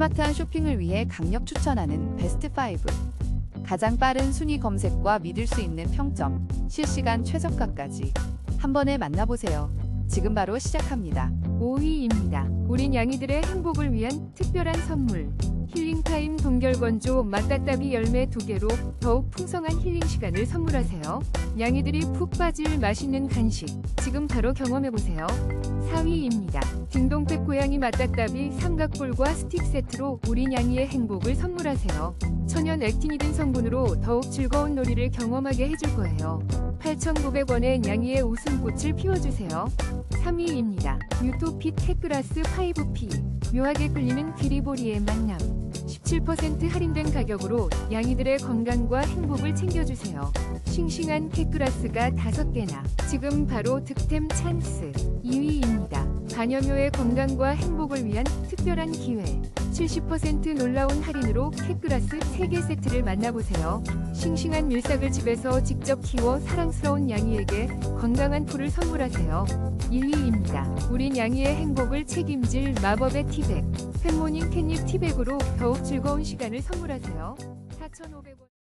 스마트한 쇼핑을 위해 강력 추천하는 베스트 5. 가장 빠른 순위 검색과 믿을 수 있는 평점, 실시간 최저가까지 한 번에 만나보세요. 지금 바로 시작합니다. 5위입니다. 우린 양이들의 행복을 위한 특별한 선물. 힐링타임 동결건조 맛따따비 열매 2개로 더욱 풍성한 힐링 시간을 선물하세요. 양이들이 푹 빠질 맛있는 간식. 지금 바로 경험해보세요. 4위입니다. 딩동백 고양이 맛따따비 삼각볼과 스틱 세트로 우린 양이의 행복을 선물하세요. 천연 액틴이든 성분으로 더욱 즐거운 놀이를 경험하게 해줄 거예요. 8,900원의 양이의 웃음꽃을 피워주세요. 3위입니다. 유토핏 캣그라스 5P 묘하게 끌리는 귀리보리의 만남 17% 할인된 가격으로 양이들의 건강과 행복을 챙겨주세요. 싱싱한 캣그라스가 5개나 지금 바로 득템 찬스 2위입니다. 반려묘의 건강과 행복을 위한 특별한 기회 70% 놀라운 할인으로 캣그라스 3개 세트를 만나보세요. 싱싱한 밀싹을 집에서 직접 키워 사랑스러운 양이에게 건강한 풀을 선물하세요. 1위입니다. 우린 양이의 행복을 책임질 마법의 티백. 팬모닝 캣닙 티백으로 더욱 즐거운 시간을 선물하세요. 4,500원.